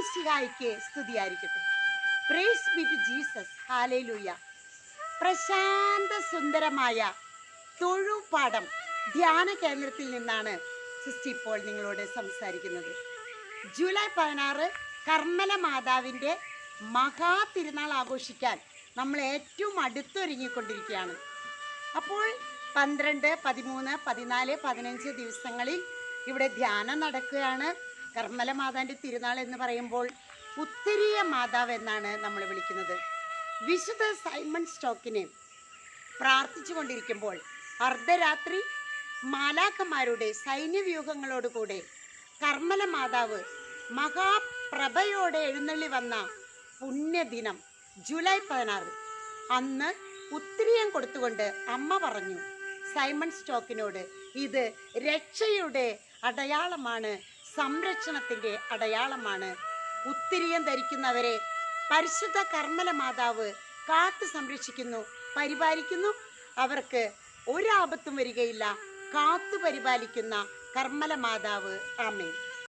ഈശോമിശിഹായിക്ക് സ്തുതിയായിരിക്കട്ടെ. Praise be to Jesus hallelujah പ്രശാന്ത സുന്ദരമായ തൊഴുപാഠം ധ്യാന കേന്ദ്രത്തിൽ നിന്നാണ് സിസ്റ്റി ഇപ്പോൾ നിങ്ങളോട് സംസാരിക്കുന്നത്. ജൂലൈ പതിനാറ് കർമ്മല മാതാവിന്റെ മഹാ തിരുനാൾ ആഘോഷിക്കാൻ നമ്മൾ ഏറ്റവും അടുത്തൊരുങ്ങിക്കൊണ്ടിരിക്കുകയാണ്. അപ്പോൾ പന്ത്രണ്ട് പതിമൂന്ന് പതിനാല് പതിനഞ്ച് ദിവസങ്ങളിൽ ഇവിടെ ധ്യാനം നടക്കുകയാണ്. കർമ്മല മാതാവിന്റെ തിരുനാൾ എന്ന് പറയുമ്പോൾ ഉത്തരീയ മാതാവ് എന്നാണ് നമ്മൾ വിളിക്കുന്നത്. വിശുദ്ധ സൈമൺ സ്റ്റോക്കിനെ പ്രാർത്ഥിച്ചു കൊണ്ടിരിക്കുമ്പോൾ അർദ്ധരാത്രി മാലാഖമാരുടെ സൈന്യവ്യൂഹങ്ങളോടുകൂടെ കർമ്മല മാതാവ് മഹാപ്രഭയോടെ എഴുന്നള്ളി വന്ന പുണ്യദിനം ജൂലൈ പതിനാറ്. അന്ന് ഉത്തിരിയം കൊടുത്തുകൊണ്ട് അമ്മ പറഞ്ഞു സൈമൺ സ്റ്റോക്കിനോട് ഇത് രക്ഷയുടെ അടയാളമാണ് സംരക്ഷണത്തിന്റെ അടയാളമാണ് ഉത്തിരിയം ധരിക്കുന്നവരെ. പരിശുദ്ധ കർമ്മല മാതാവ് കാത്തു സംരക്ഷിക്കുന്നു പരിപാലിക്കുന്നു. അവർക്ക് ഒരാപത്തും വരികയില്ല. കാത്തു പരിപാലിക്കുന്ന കർമ്മല മാതാവ്. ആമേ